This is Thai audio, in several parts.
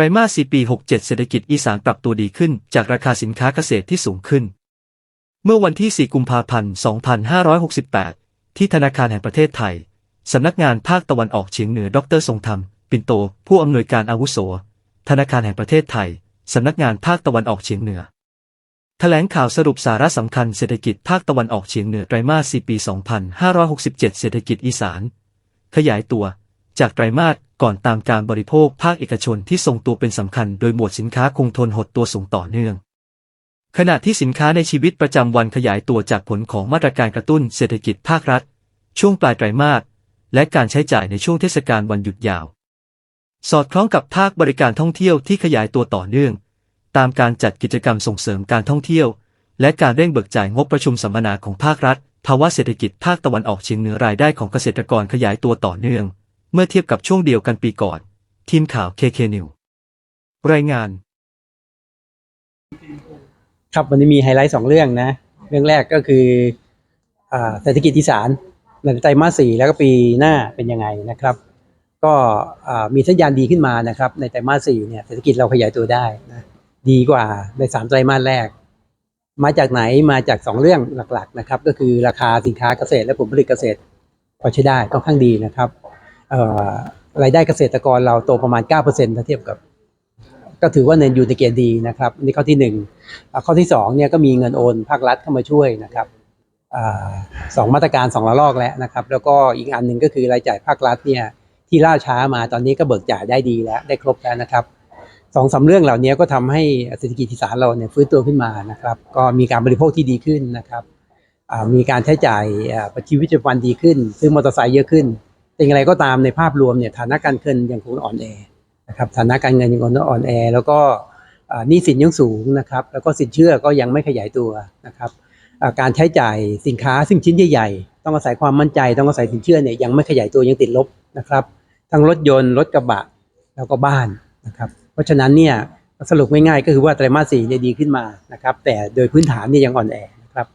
รมาส 4 ปี 67 เศรษฐกิจอีสานปรับตัวดีขึ้น จากราคาสินค้าเกษตรที่สูงขึ้น เมื่อวันที่ 4 กุมภาพันธ์ 2568 ที่ธนาคารแห่งประเทศไทย สำนักงานภาคตะวันออกเฉียงเหนือ ดร ทรงธรรม ปิ่นโต ผู้อำนวยการอาวุโส ธนาคารแห่งประเทศไทย สำนักงานภาคตะวันออกเฉียงเหนือ แถลงข่าวสรุปสาระสำคัญเศรษฐกิจภาคตะวันออกเฉียงเหนือไตรมาส 4 ปี 2567 เศรษฐกิจอีสาน ขยายตัว จากไตรมาส ก่อนตามการบริโภคภาคเอกชนที่ทรงตัวเป็นสำคัญโดยหมวดสินค้าคงทนหดตัวสูงต่อเนื่อง ขณะที่สินค้าในชีวิตประจำวันขยายตัวจากผลของมาตรการกระตุ้นเศรษฐกิจภาครัฐ ช่วงปลายไตรมาสและการใช้จ่ายในช่วงเทศกาลวันหยุดยาว สอดคล้องกับภาคบริการท่องเที่ยวที่ขยายตัวต่อเนื่อง ตามการจัดกิจกรรมส่งเสริมการท่องเที่ยว และการเร่งเบิกจ่ายงบประชุมสัมมนาของภาครัฐภาวะเศรษฐกิจภาคตะวันออกเฉียงเหนือรายได้ของเกษตรกรขยายตัวต่อเนื่อง เมื่อเทียบกับช่วงเดียวกันปีก่อน ทีมข่าว KK New รายงาน ครับวันนี้มีไฮไลท์สองเรื่องนะ เรื่องแรกก็คืออ่าเศรษฐกิจอีสานในไตรมาสสี่แล้วก็ปีหน้าเป็นยังไงนะครับ ก็อ่ามีสัญญาณดีขึ้นมานะครับ ในไตรมาสสี่เนี่ยเศรษฐกิจเราขยายตัวได้นะดีกว่าในสามไตรมาสแรก มาจากไหนมาจากสองเรื่องหลักๆนะครับ ก็คือราคาสินค้าเกษตรและผลผลิตเกษตรพอใช้ได้ค่อนข้างดีนะครับ รายได้เกษตรกรเราโตประมาณ 9%ถ้าเทียบกับ ก็ถือว่าในอยู่ในเกณฑ์ดีนะครับนี่ข้อที่หนึ่งข้อที่สองเนี่ยก็มีเงินโอนภาครัฐเข้ามาช่วยนะครับอสองมาตรการสองระลอกแล้วนะครับ แล้วก็อีกอันหนึ่งก็คือรายจ่ายภาครัฐเนี่ยที่ล่าช้ามาตอนนี้ก็เบิกจ่ายได้ดีแล้วได้ครบแล้วนะครับสองสามเรื่องเหล่านี้ก็ทำให้เศรษฐกิจอีสานเราเนี่ยฟื้นตัวขึ้นมานะครับ ก็มีการบริโภคที่ดีขึ้นนะครับมีการใช้จ่ายอ่าชีวิตประจำวันดีขึ้น ซื้อมอเตอร์ไซค์เยอะขึ้น แต่อย่างไรก็ตามในภาพรวมเนี่ยฐานะการเงินยังคงอ่อนแอนะครับฐานะการเงินยังคงอ่อนแอ แล้วก็หนี้สินยังสูงนะครับ แล้วก็สินเชื่อก็ยังไม่ขยายตัวนะครับการใช้จ่ายสินค้าซึ่งชิ้นใหญ่ๆ ต้องอาศัยความมั่นใจต้องอาศัยสินเชื่อเนี่ยยังไม่ขยายตัวยังติดลบนะครับ ทั้งรถยนต์รถกระบะแล้วก็บ้านนะครับเพราะฉะนั้นเนี่ยสรุปง่ายๆก็คือว่าไตรมาสสี่เนี่ยดีขึ้นมานะครับแต่โดยพื้นฐานเนี่ยยังอ่อนแอนะครับ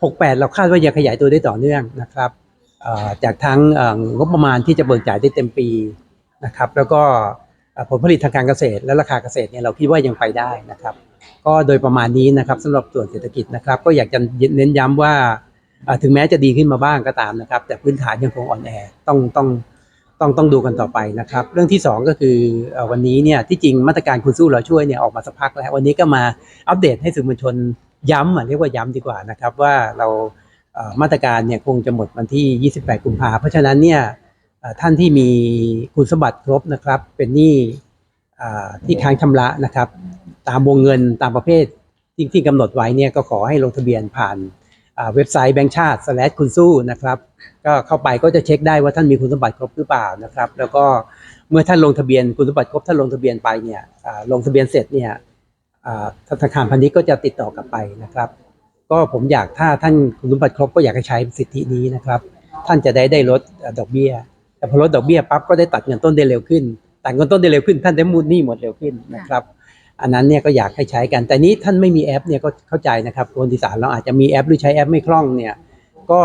68เราคาดว่าจะขยายตัวได้ต่อเนื่องนะครับ จากทั้งงบประมาณที่จะเบิกจ่ายได้เต็มปีนะครับ แล้วก็ผลผลิตทางการเกษตรและราคาเกษตรเนี่ยเราคิดว่ายังไปได้นะครับ ก็โดยประมาณนี้นะครับสำหรับส่วนเศรษฐกิจนะครับ ก็อยากจะเน้นย้ำว่าอ่าถึงแม้จะดีขึ้นมาบ้างก็ตามนะครับ แต่พื้นฐานยังคงอ่อนแอต้องต้องต้องต้องดูกันต่อไปนะครับ เรื่องที่สองก็คือวันนี้เนี่ยที่จริงมาตรการคุณสู้เราช่วยเนี่ยออกมาสักพักแล้ว วันนี้ก็มาอัปเดตให้สื่อมวลชนย้ำเรียกว่าย้ำดีกว่านะครับว่าเรา มาตรการเนี่ยคงจะหมดวันที่ 28 กุมภาเพราะฉะนั้นเนี่ยท่านที่มีคุณสมบัติครบนะครับ เป็นหนี้ที่ค้างชำระนะครับ ตามวงเงินตามประเภทที่ที่กำหนดไว้เนี่ยก็ขอให้ลงทะเบียนผ่านเว็บไซต์แบงก์ชาติ slash คุณสู้นะครับ ก็เข้าไปก็จะเช็คได้ว่าท่านมีคุณสมบัติครบหรือเปล่านะครับ แล้วก็เมื่อท่านลงทะเบียนคุณสมบัติครบท่านลงทะเบียนไปเนี่ยลงทะเบียนเสร็จเนี่ยธนาคารพาณิชย์ก็จะติดต่อกลับไปนะครับ ก็ผมอยากถ้าท่านคุณสมบัติครบก็อยากให้ใช้สิทธินี้นะครับ ท่านจะได้ได้ลดดอกเบี้ย แต่พอลดดอกเบี้ยปั๊บก็ได้ตัดเงินต้นได้เร็วขึ้นตัดเงินต้นได้เร็วขึ้น ท่านได้มูลหนี้หมดเร็วขึ้นนะครับอันนั้นเนี่ยก็อยากให้ใช้กัน แต่นี้ท่านไม่มีแอปเนี่ยก็เข้าใจนะครับคนที่สารเราอาจจะมีแอปหรือใช้แอปไม่คล่องเนี่ยก็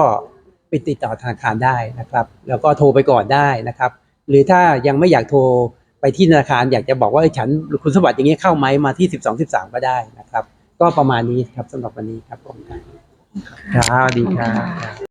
ไปติดต่อธนาคารได้นะครับ แล้วก็โทรไปก่อนได้นะครับ หรือถ้ายังไม่อยากโทรไปที่ธนาคารอยากจะบอกว่าฉันคุณสมบัติอย่างนี้เข้าไหมมาที่ 12 13 ก็ได้นะครับ ก็ประมาณนี้ครับสำหรับวันนี้ครับผมครับครับสวัสดีครับ